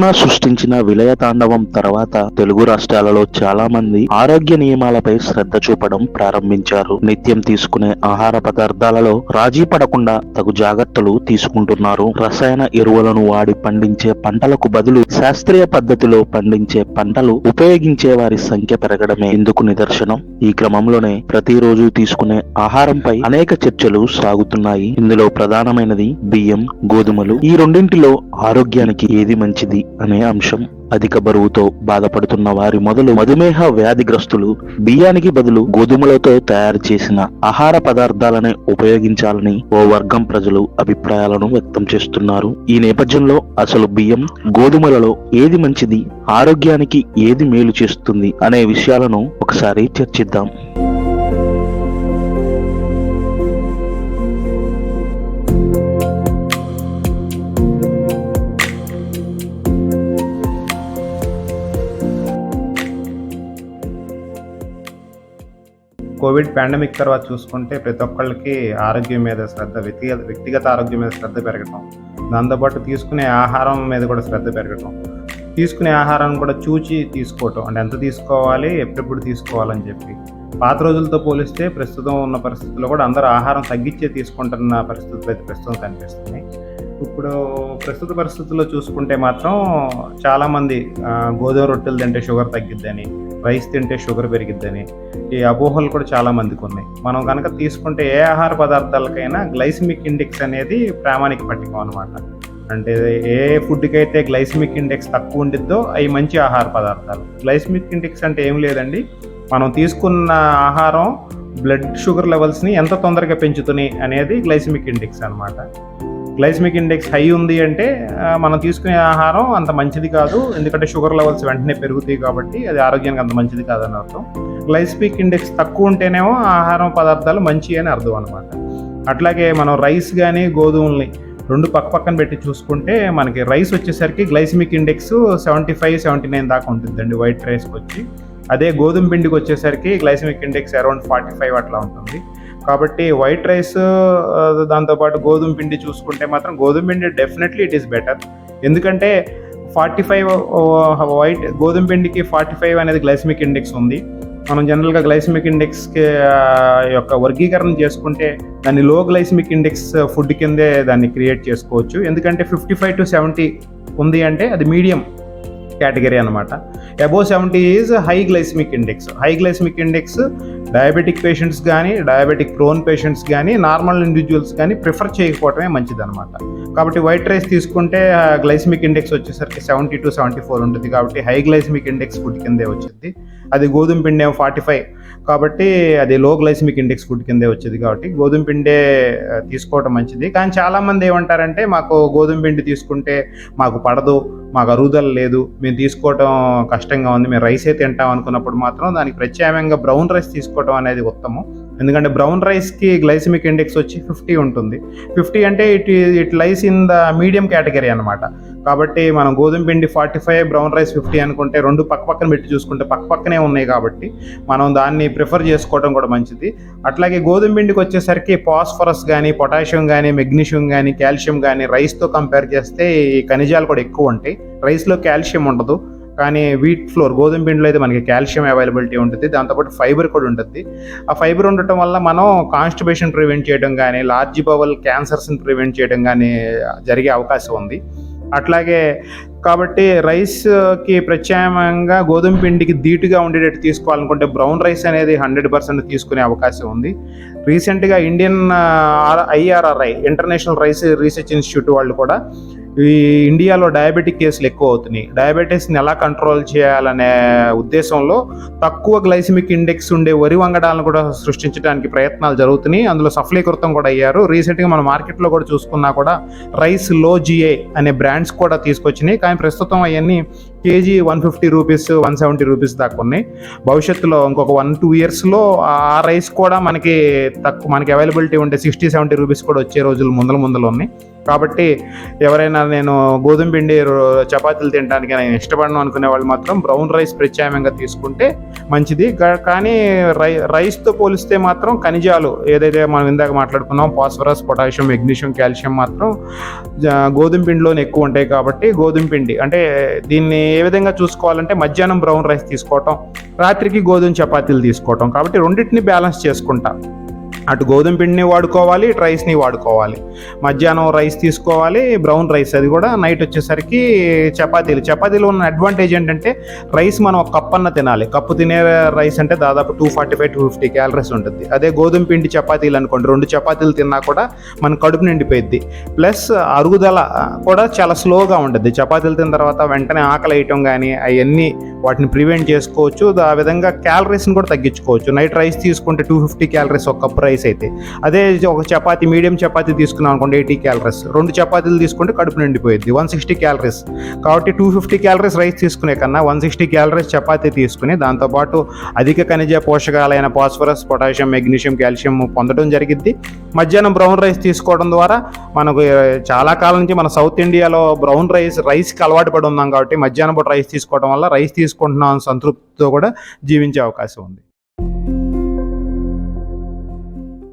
Corona సృష్టించిన విలయ తాండవం తర్వాత తెలుగు రాష్ట్రాలలో చాలా మంది ఆరోగ్య నియమాలపై శ్రద్ధ చూపడం ప్రారంభించారు. నిత్యం తీసుకునే ఆహార పదార్థాలలో రాజీ పడకుండా తగు జాగ్రత్తలు తీసుకుంటున్నారు. రసాయన ఎరువులను వాడి పండించే పంటలకు బదులు శాస్త్రీయ పద్ధతిలో పండించే పంటలు ఉపయోగించే వారి సంఖ్య పెరగడమే ఇందుకు నిదర్శనం. ఈ క్రమంలోనే ప్రతిరోజు తీసుకునే ఆహారంపై అనేక చర్చలు సాగుతున్నాయి. ఇందులో ప్రధానమైనది బియ్యం గోధుమలు. ఈ రెండింటిలో ఆరోగ్యానికి ఏది మంచిది? అనే అంశం అధిక బరువుతో బాధపడుతున్న వారి మొదలు మధుమేహ వ్యాధిగ్రస్తులు బియ్యానికి బదులు గోధుమలతో తయారు చేసిన ఆహార పదార్థాలనే ఉపయోగించాలని ఓ వర్గం ప్రజలు అభిప్రాయాలను వ్యక్తం చేస్తున్నారు. ఈ నేపథ్యంలో అసలు బియ్యం గోధుమలలో ఏది మంచిది? ఆరోగ్యానికి ఏది మేలు చేస్తుంది? అనే విషయాలను ఒకసారి చర్చిద్దాం. కోవిడ్ పాండమిక్ తర్వాత చూసుకుంటే ప్రతి ఒక్కళ్ళకి ఆరోగ్యం మీద శ్రద్ధ వ్యక్తిగత వ్యక్తిగత ఆరోగ్యం మీద శ్రద్ధ పెరగటం. దాంతోపాటు తీసుకునే ఆహారం మీద కూడా శ్రద్ధ పెరగటం. తీసుకునే ఆహారం కూడా చూచి తీసుకోవటం. అంటే ఎంత తీసుకోవాలి ఎప్పుడెప్పుడు తీసుకోవాలని చెప్పి. పాత రోజులతో పోలిస్తే ప్రస్తుతం ఉన్న పరిస్థితుల్లో కూడా అందరూ ఆహారం తగ్గించే తీసుకుంటున్న పరిస్థితులు అయితే ప్రస్తుతం కనిపిస్తున్నాయి. ఇప్పుడు ప్రస్తుత పరిస్థితుల్లో చూసుకుంటే మాత్రం చాలామంది గోధుమ రొట్టెలు తింటే షుగర్ తగ్గిద్దని రైస్ తింటే షుగర్ పెరిగిద్దని ఈ అపోహలు కూడా చాలా మందికి ఉన్నాయి. మనం కనుక తీసుకుంటే ఏ ఆహార పదార్థాలకైనా గ్లైసిమిక్ ఇండెక్స్ అనేది ప్రామాణిక పట్టికం అనమాట అంటే ఏ ఫుడ్కి అయితే గ్లైసిమిక్ ఇండెక్స్ తక్కువ ఉండిద్దో అవి మంచి ఆహార పదార్థాలు. గ్లైసిమిక్ ఇండెక్స్ అంటే ఏం లేదండి. మనం తీసుకున్న ఆహారం బ్లడ్ షుగర్ లెవెల్స్ని ఎంత తొందరగా పెంచుతున్నాయి అనేది గ్లైసిమిక్ ఇండెక్స్ అనమాట గ్లైస్మిక్ ఇండెక్స్ హై ఉంది అంటే మనం తీసుకునే ఆహారం అంత మంచిది కాదు. ఎందుకంటే షుగర్ లెవెల్స్ వెంటనే పెరుగుతాయి కాబట్టి అది ఆరోగ్యానికి అంత మంచిది కాదని అర్థం. గ్లైస్మిక్ ఇండెక్స్ తక్కువ ఉంటేనేమో ఆహారం పదార్థాలు మంచి అని అర్థం అనమాట అట్లాగే మనం రైస్ కానీ గోధుమల్ని రెండు పక్క పక్కన పెట్టి చూసుకుంటే మనకి రైస్ వచ్చేసరికి glycemic index seventy five seventy nine దాకా ఉంటుందండి వైట్ రైస్కి వచ్చి. అదే గోధుమ పిండికి వచ్చేసరికి glycemic index around forty five అట్లా ఉంటుంది. కాబట్టి వైట్ రైస్ దాంతోపాటు గోధుమ పిండి చూసుకుంటే మాత్రం గోధుమ పిండి డెఫినెట్లీ ఇట్ ఈస్ బెటర్ ఎందుకంటే ఫార్టీ ఫైవ్ వైట్ గోధుమ పిండికి ఫార్టీ ఫైవ్ అనేది గ్లైసిమిక్ ఇండెక్స్ ఉంది. మనం జనరల్గా గ్లైసిమిక్ ఇండెక్స్కి యొక్క వర్గీకరణ చేసుకుంటే దాన్ని లో గ్లైసిమిక్ ఇండెక్స్ ఫుడ్ కిందే దాన్ని క్రియేట్ చేసుకోవచ్చు. ఎందుకంటే ఫిఫ్టీ ఫైవ్ టు సెవెంటీ ఉంది అంటే అది మీడియం కేటగిరీ అనమాట above seventy is high glycemic index high glycemic index diabetic patients కానీ డయాబెటిక్ ప్రోన్ పేషెంట్స్ కానీ నార్మల్ ఇండివిజువల్స్ కానీ ప్రిఫర్ చేయకపోవడమే మంచిదనమాట కాబట్టి వైట్ రైస్ తీసుకుంటే గ్లైసిమిక్ ఇండెక్స్ వచ్చేసరికి సెవెంటీ టు సెవెంటీ ఫోర్ ఉంటుంది. కాబట్టి హై గ్లైసిమిక్ ఇండెక్స్ ఫుడ్ కిందే వచ్చింది. అది గోధుమ పిండి ఏమో ఫార్టీ ఫైవ్. కాబట్టి అది లో గ్లైసిమిక్ ఇండెక్స్ ఫుడ్ కిందే వచ్చేది కాబట్టి గోధుమ పిండే తీసుకోవటం తీసుకోవడం మంచిది. కానీ చాలామంది ఏమంటారంటే మాకు గోధుమ పిండి తీసుకుంటే మాకు పడదు. మాకు అరుగుదల లేదు మేము తీసుకోవటం కష్టంగా ఉంది మేము రైసే తింటాం అనుకున్నప్పుడు మాత్రం దానికి ప్రత్యామ్నాయంగా బ్రౌన్ రైస్ తీసుకోవటం అనేది ఉత్తమం. ఎందుకంటే బ్రౌన్ రైస్కి గ్లైసిమిక్ ఇండెక్స్ వచ్చి ఫిఫ్టీ ఉంటుంది. ఫిఫ్టీ అంటే it it lies in the medium category అనమాట కాబట్టి మనం గోధుమ పిండి forty five brown rice fifty అనుకుంటే రెండు పక్క పక్కన పెట్టి చూసుకుంటే పక్క పక్కనే ఉన్నాయి కాబట్టి మనం దాన్ని ప్రిఫర్ చేసుకోవడం కూడా మంచిది. అట్లాగే గోధుమ పిండికి వచ్చేసరికి పాస్ఫరస్ కానీ పొటాషియం కానీ మెగ్నీషియం కానీ కాల్షియం కానీ రైస్తో కంపేర్ చేస్తే ఈ ఖనిజాలు కూడా ఎక్కువ ఉంటాయి. రైస్లో కాల్షియం ఉండదు. కానీ వీట్ ఫ్లోర్ గోధుమ పిండిలో అయితే మనకి కాల్షియం అవైలబిలిటీ ఉంటుంది. దాంతోపాటు ఫైబర్ కూడా ఉంటుంది. ఆ ఫైబర్ ఉండటం వల్ల మనం కాన్స్టిపేషన్ ప్రివెంట్ చేయడం కానీ లార్జ్ బవల్ క్యాన్సర్స్ని ప్రివెంట్ చేయడం కానీ జరిగే అవకాశం ఉంది. అట్లాగే కాబట్టి రైస్కి ప్రత్యామ్నాయంగా గోధుమ పిండికి ధీటుగా ఉండేటట్టు తీసుకోవాలనుకుంటే బ్రౌన్ రైస్ అనేది హండ్రెడ్ పర్సెంట్ తీసుకునే అవకాశం ఉంది. రీసెంట్గా Indian IRRI International Rice Research Institute వాళ్ళు కూడా ఈ ఇండియాలో డయాబెటిక్ కేసులు ఎక్కువ అవుతున్నాయి. డయాబెటీస్ని ఎలా కంట్రోల్ చేయాలనే ఉద్దేశంలో తక్కువ గ్లైసిమిక్ ఇండెక్స్ ఉండే వరి వంగడాలను కూడా సృష్టించడానికి ప్రయత్నాలు జరుగుతున్నాయి. అందులో సఫలీకృతం కూడా అయ్యారు. రీసెంట్గా మన మార్కెట్లో కూడా చూసుకున్నా కూడా రైస్లో జిఏ అనే బ్రాండ్స్ కూడా తీసుకొచ్చినాయి. కానీ ప్రస్తుతం అవన్నీ KG one fifty rupees one seventy rupees దాకా ఉన్నాయి. భవిష్యత్తులో ఇంకొక వన్ టూ ఇయర్స్లో ఆ రైస్ కూడా మనకి తక్కువ మనకి అవైలబిలిటీ ఉంటే సిక్స్టీ సెవెంటీ రూపీస్ కూడా వచ్చే రోజులు ముందల ముందలు ఉన్నాయి. కాబట్టి ఎవరైనా నేను గోధుమ పిండి రో- చపాతీలు తినడానికి నేను ఇష్టపడను అనుకునే వాళ్ళు మాత్రం బ్రౌన్ రైస్ ప్రత్యామ్నాయంగా తీసుకుంటే మంచిది. కానీ రై రైస్తో పోలిస్తే మాత్రం ఖనిజాలు ఏదైతే మనం ఇందాక మాట్లాడుకున్నాం ఫాస్ఫరస్ పొటాషియం మెగ్నీషియం కాల్షియం మాత్రం గోధుమ పిండిలోనే ఎక్కువ ఉంటాయి కాబట్టి గోధుమ పిండి అంటే దీన్ని ఏ విధంగా చూసుకోవాలంటే మధ్యాహ్నం బ్రౌన్ రైస్ తీసుకోవటం రాత్రికి గోధుమ చపాతీలు తీసుకోవటం. కాబట్టి రెండింటిని బ్యాలెన్స్ చేసుకుంటా. అటు గోధుమ పిండిని వాడుకోవాలి ఇటు రైస్ని వాడుకోవాలి. మధ్యాహ్నం రైస్ తీసుకోవాలి బ్రౌన్ రైస్ అది కూడా. నైట్ వచ్చేసరికి చపాతీలు. చపాతీలు ఉన్న అడ్వాంటేజ్ ఏంటంటే రైస్ మనం ఒక కప్ అన్న తినాలి. కప్పు తినే రైస్ అంటే దాదాపు two forty five two fifty calories ఉంటుంది. అదే గోధుమ పిండి చపాతీలు అనుకోండి. రెండు చపాతీలు తిన్నా కూడా మన కడుపు నిండిపోయిద్ది. ప్లస్ అరుగుదల కూడా చాలా స్లోగా ఉంటుంది. చపాతీలు తిన్న తర్వాత వెంటనే ఆకలి వేయటం కానీ అవన్నీ వాటిని ప్రివెంట్ చేసుకోవచ్చు. ఆ విధంగా క్యాలరీస్ని కూడా తగ్గించుకోవచ్చు. నైట్ రైస్ తీసుకుంటే టూ ఫిఫ్టీ క్యాలరీస్ ఒక కప్ రైస్ అయితే. అదే ఒక చపాతీ మీడియం చపాతీ తీసుకున్నాం అనుకోండి ఎయిటీ క్యాలరీస్ రెండు చపాతీలు తీసుకుంటే కడుపు నిండిపోయింది వన్ సిక్స్టీ క్యాలరీస్ కాబట్టి టూ ఫిఫ్టీ క్యాలరీస్ రైస్ తీసుకునే కన్నా వన్ సిక్స్టీ క్యాలరీస్ చపాతీ తీసుకుని దాంతోపాటు అధిక ఖనిజ పోషకాలైన ఫాస్ఫరస్ పొటాషియం మెగ్నీషియం కాల్షియం పొందడం జరిగింది మధ్యాహ్నం బ్రౌన్ రైస్ తీసుకోవడం ద్వారా మనకు చాలా కాలం నుంచి మన సౌత్ ఇండియాలో బ్రౌన్ రైస్ రైస్కి అలవాటు పడి ఉన్నాం కాబట్టి మధ్యాహ్నం పూట రైస్ తీసుకోవడం వల్ల రైస్ తీసుకుంటున్నాం సంతృప్తితో కూడా జీవించే అవకాశం ఉంది.